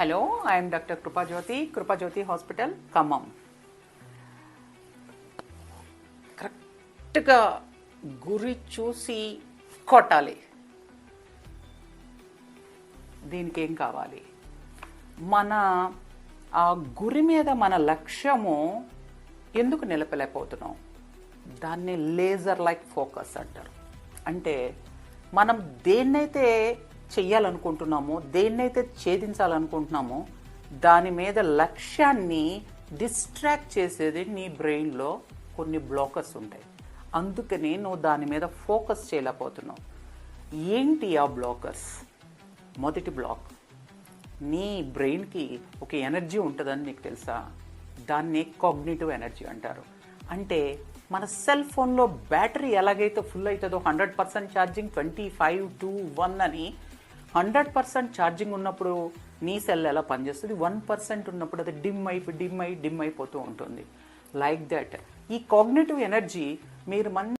Hello I'm doctor Kripajyothi Kripajyothi hospital Khammam. కరెక్ట్గా గురి చూసి కొట్టాలి. దీనికి ఏం కావాలి? మన ఆ గురి మీద మన లక్ష్యము ఎందుకు నిలపలేకపోతున్నాం? దాన్ని లేజర్ లైక్ ఫోకస్ అంటారు. అంటే మనం దేన్నైతే చెయ్యాలనుకుంటున్నామో దేన్నైతే ఛేదించాలనుకుంటున్నామో దాని మీద లక్ష్యాన్ని డిస్ట్రాక్ట్ చేసేది నీ బ్రెయిన్లో కొన్ని బ్లాకర్స్ ఉంటాయి. అందుకని నువ్వు దాని మీద ఫోకస్ చేయలేకపోతున్నావు. ఏంటి ఆ బ్లాకర్స్ మొదటి బ్లాక్ నీ బ్రెయిన్కి ఒక ఎనర్జీ ఉంటుందని నీకు తెలుసా? దాన్ని కాగ్నేటివ్ ఎనర్జీ అంటారు. అంటే మన సెల్ ఫోన్లో బ్యాటరీ ఎలాగైతే ఫుల్ అవుతుందో hundred percent charging twenty five two one అని హండ్రెడ్ పర్సెంట్ ఛార్జింగ్ ఉన్నప్పుడు నీ సెల్ ఎలా పనిచేస్తుంది? వన్ పర్సెంట్ ఉన్నప్పుడు అది డిమ్ అయిపోయి డిమ్ అయి డిమ్ అయిపోతూ ఉంటుంది. Like that. ఈ కాగ్నేటివ్ ఎనర్జీ మీరు మంచి